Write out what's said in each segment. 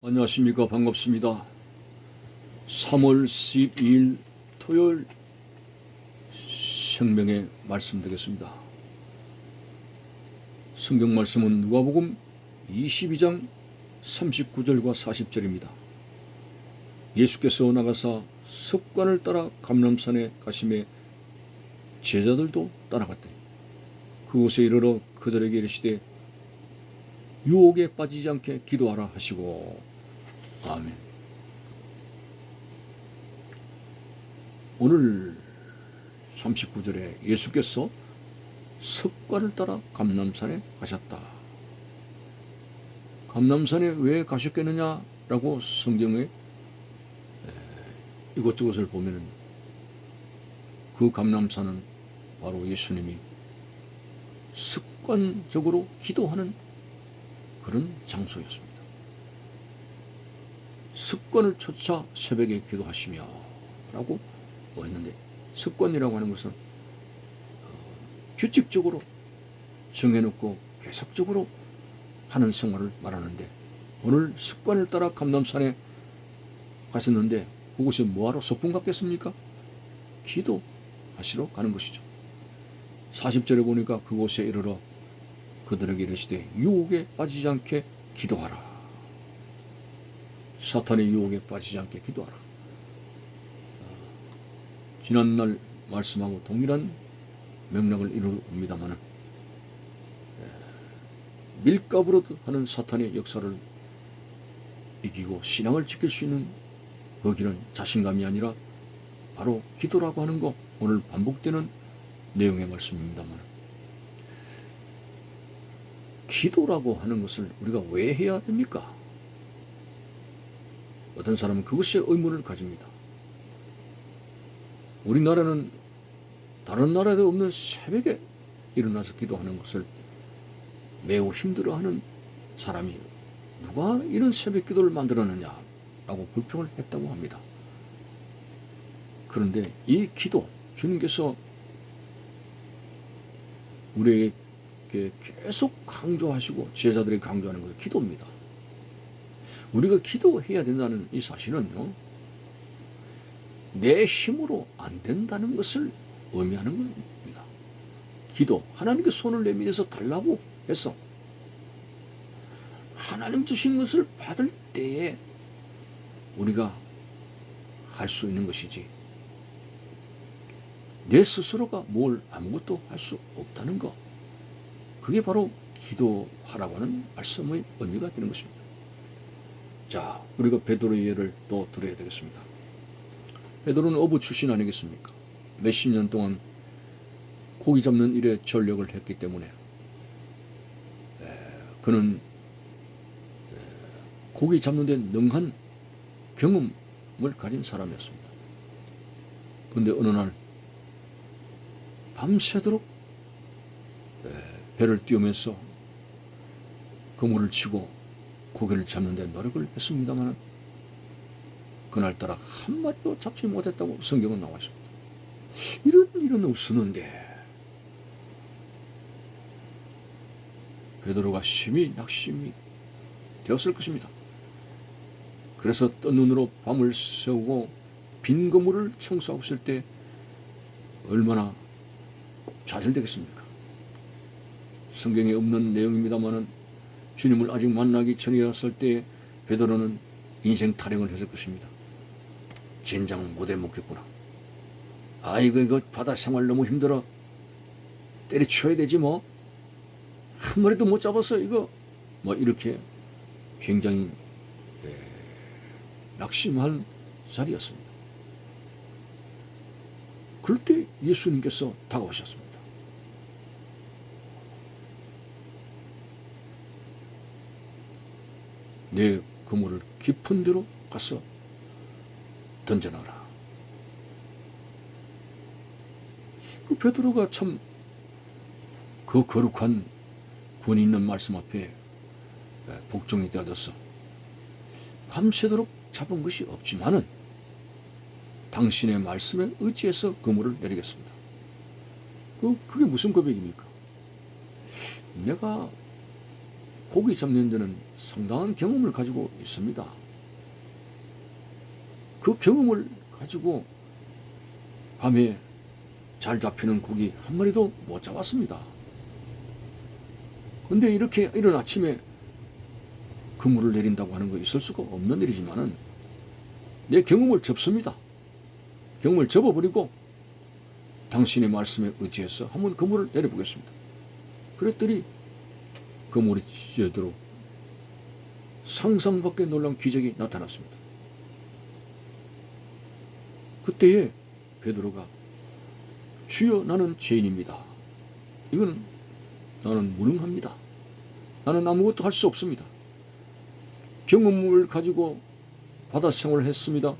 안녕하십니까 반갑습니다. 3월 12일 토요일 생명의 말씀 되겠습니다. 성경 말씀은 누가복음 22장 39절과 40절입니다. 예수께서 나가사 습관을 따라 감람산에 가심에 제자들도 따라갔더니 그곳에 이르러 그들에게 이르시되 유혹에 빠지지 않게 기도하라 하시고 아멘. 오늘 39절에 예수께서 습관을 따라 감남산에 가셨다. 감남산에 왜 가셨겠느냐라고 성경에 이것저것을 보면은 그 감남산은 바로 예수님이 습관적으로 기도하는 그런 장소였습니다. 습관을 쫓아 새벽에 기도하시며 라고 뭐 했는데 습관이라고 하는 것은 어, 규칙적으로 정해놓고 계속적으로 하는 생활을 말하는데 오늘 습관을 따라 감남산에 가셨는데 그곳에 뭐하러 소풍 갔겠습니까? 기도하시러 가는 것이죠. 40절에 보니까 그곳에 이르러 그들에게 이르시되 유혹에 빠지지 않게 기도하라. 사탄의 유혹에 빠지지 않게 기도하라. 어, 지난날 말씀하고 동일한 맥락을 이루옵니다마는 밀가부로 하는 사탄의 역사를 이기고 신앙을 지킬 수 있는 그 길은 자신감이 아니라 바로 기도라고 하는 거 오늘 반복되는 내용의 말씀입니다만 기도라고 하는 것을 우리가 왜 해야 됩니까? 어떤 사람은 그것에 의문을 가집니다. 우리나라는 다른 나라에 없는 새벽에 일어나서 기도하는 것을 매우 힘들어하는 사람이 누가 이런 새벽 기도를 만들었느냐라고 불평을 했다고 합니다. 그런데 이 기도, 주님께서 우리에게 계속 강조하시고 제자들이 강조하는 것은 기도입니다. 우리가 기도해야 된다는 이 사실은요, 내 힘으로 안 된다는 것을 의미하는 겁니다. 기도, 하나님께 손을 내밀어서 달라고 해서 하나님 주신 것을 받을 때에 우리가 할 수 있는 것이지, 내 스스로가 뭘 아무것도 할 수 없다는 것. 그게 바로 기도하라고 하는 말씀의 의미가 되는 것입니다. 자, 우리가 베드로의 예를 또 들어야 되겠습니다. 베드로는 어부 출신 아니겠습니까? 몇십 년 동안 고기 잡는 일에 전력을 했기 때문에 그는 고기 잡는 데 능한 경험을 가진 사람이었습니다. 그런데 어느 날 밤새도록 배를 띄우면서 그물을 치고 고기를 잡는 데 노력을 했습니다만 그날따라 한 마리도 잡지 못했다고 성경은 나와 있습니다. 이런 일은 없었는데 베드로가 심히 낙심이 되었을 것입니다. 그래서 뜬 눈으로 밤을 새우고 빈 그물을 청소하고 있을 때 얼마나 좌절되겠습니까? 성경에 없는 내용입니다만은 주님을 아직 만나기 전이었을 때 베드로는 인생 타령을 했을 것입니다. 젠장 못해 먹겠구나. 아이고 이거 바다 생활 너무 힘들어. 때려쳐야 되지 뭐. 한 마리도 못 잡았어 이거. 뭐 이렇게 굉장히 에, 낙심한 자리였습니다. 그럴 때 예수님께서 다가오셨습니다. 내 그물을 깊은 데로 가서 던져놔라. 그 베드로가 참 그 거룩한 권위 있는 말씀 앞에 복종이 되어졌어. 밤새도록 잡은 것이 없지만은 당신의 말씀에 의지해서 그물을 내리겠습니다. 그, 그게 무슨 고백입니까? 내가 고기 잡는 데는 상당한 경험을 가지고 있습니다. 그 경험을 가지고 밤에 잘 잡히는 고기 한 마리도 못 잡았습니다. 근데 이렇게 이른 아침에 그물을 내린다고 하는 거 있을 수가 없는 일이지만은 내 경험을 접습니다. 경험을 접어버리고 당신의 말씀에 의지해서 한번 그물을 내려보겠습니다. 그랬더니 그 물이 찢어도록 상상밖에 놀란 기적이 나타났습니다. 그때에 베드로가 주여 나는 죄인입니다. 이건 나는 무능합니다. 나는 아무것도 할 수 없습니다. 경험을 가지고 바다 생활을 했습니다.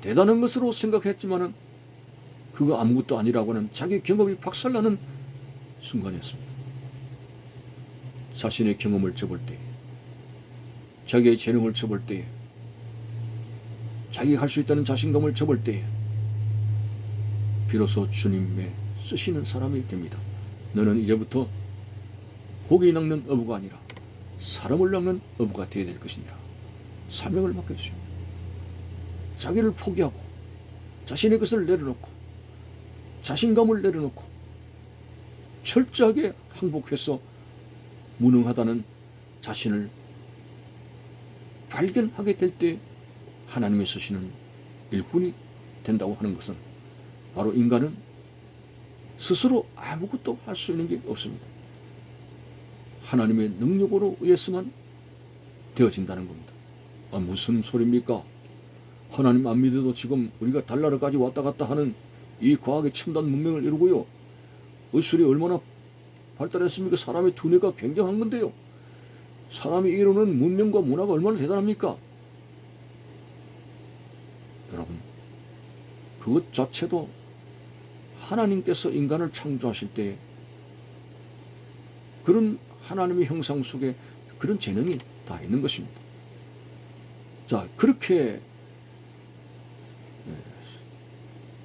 대단한 것으로 생각했지만은 그거 아무것도 아니라고 하는 자기 경험이 박살나는 순간이었습니다. 자신의 경험을 접을 때, 자기의 재능을 접을 때, 자기가 할 수 있다는 자신감을 접을 때, 비로소 주님의 쓰시는 사람이 됩니다. 너는 이제부터 고기 낚는 어부가 아니라 사람을 낚는 어부가 되어야 될 것이니라. 사명을 맡겨주십니다. 자기를 포기하고 자신의 것을 내려놓고 자신감을 내려놓고 철저하게 항복해서 무능하다는 자신을 발견하게 될 때 하나님이 쓰시는 일꾼이 된다고 하는 것은 바로 인간은 스스로 아무것도 할 수 있는 게 없습니다. 하나님의 능력으로 의해서만 되어진다는 겁니다. 아, 무슨 소리입니까? 하나님 안 믿어도 지금 우리가 달나라까지 왔다 갔다 하는 이 과학의 첨단 문명을 이루고요. 의술이 얼마나 발달했습니까? 사람의 두뇌가 굉장한 건데요. 사람이 이루는 문명과 문화가 얼마나 대단합니까? 여러분, 그것 자체도 하나님께서 인간을 창조하실 때 그런 하나님의 형상 속에 그런 재능이 다 있는 것입니다. 자, 그렇게 예,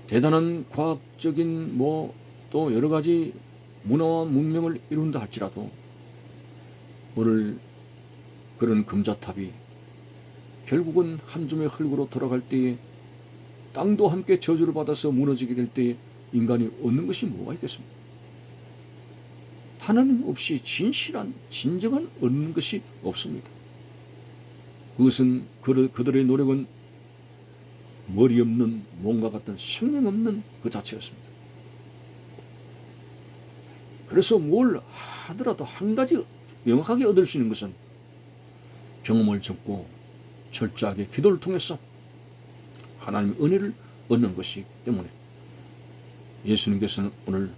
대단한 과학적인 뭐 또 여러 가지 문화와 문명을 이룬다 할지라도 오늘 그런 금자탑이 결국은 한 줌의 흙으로 돌아갈 때에 땅도 함께 저주를 받아서 무너지게 될 때에 인간이 얻는 것이 뭐가 있겠습니까? 하나님 없이 진실한 진정한 얻는 것이 없습니다. 그것은 그들, 그들의 노력은 머리 없는 뭔가 같은 생명 없는 그 자체였습니다. 그래서 뭘 하더라도 한 가지 명확하게 얻을 수 있는 것은 경험을 접고 철저하게 기도를 통해서 하나님의 은혜를 얻는 것이기 때문에 예수님께서는 오늘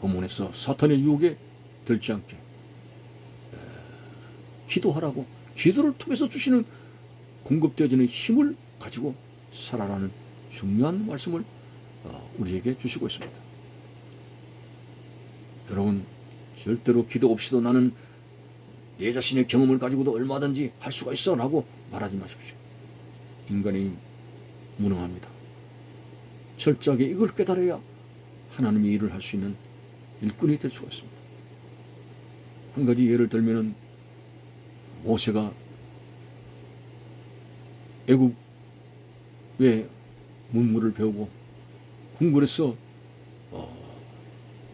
본문에서 사탄의 유혹에 들지 않게 기도하라고 기도를 통해서 주시는 공급되어지는 힘을 가지고 살아라는 중요한 말씀을 어, 우리에게 주시고 있습니다. 여러분 절대로 기도 없이도 나는 내 자신의 경험을 가지고도 얼마든지 할 수가 있어 라고 말하지 마십시오. 인간이 무능합니다. 철저하게 이걸 깨달아야 하나님의 일을 할 수 있는 일꾼이 될 수가 있습니다. 한 가지 예를 들면은 모세가 애국의 문물을 배우고 궁궐에서 어,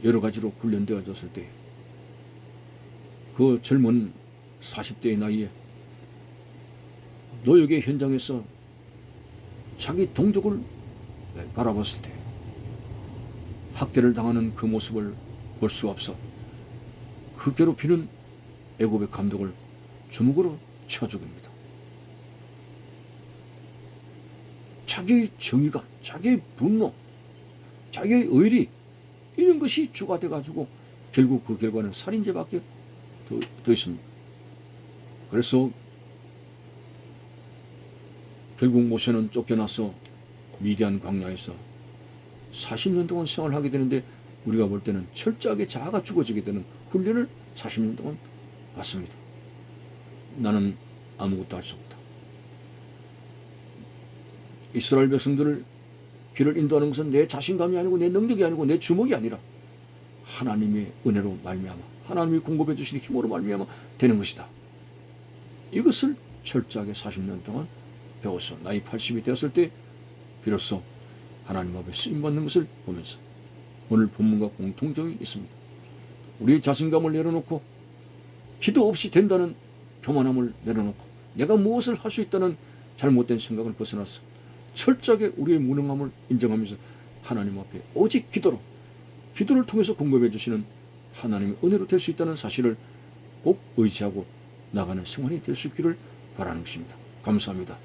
여러 가지로 훈련되어졌을 때 그 젊은 40대의 나이에 노역의 현장에서 자기 동족을 바라봤을 때 학대를 당하는 그 모습을 볼수 없어 그 괴롭히는 애굽의 감독을 주먹으로 쳐 죽입니다. 자기의 정의감, 자기의 분노, 자기의 의리 이런 것이 주가 돼가지고 결국 그 결과는 살인죄밖에 더, 더 있습니다. 그래서 결국 모세는 쫓겨나서 미디안 광야에서 40년 동안 생활하게 되는데 우리가 볼 때는 철저하게 자아가 죽어지게 되는 훈련을 40년 동안 받습니다. 나는 아무것도 할 수 없다. 이스라엘 백성들을 길을 인도하는 것은 내 자신감이 아니고 내 능력이 아니고 내 주먹이 아니라 하나님의 은혜로 말미암아 하나님이 공급해 주신 힘으로 말미암아 되는 것이다. 이것을 철저하게 40년 동안 배워서 나이 80이 되었을 때 비로소 하나님 앞에 쓰임 받는 것을 보면서 오늘 본문과 공통점이 있습니다. 우리의 자신감을 내려놓고 기도 없이 된다는 교만함을 내려놓고 내가 무엇을 할 수 있다는 잘못된 생각을 벗어나서 철저하게 우리의 무능함을 인정하면서 하나님 앞에 오직 기도로 기도를 통해서 공급해 주시는 하나님의 은혜로 될 수 있다는 사실을 꼭 의지하고 나가는 생활이 될 수 있기를 바라는 것입니다. 감사합니다.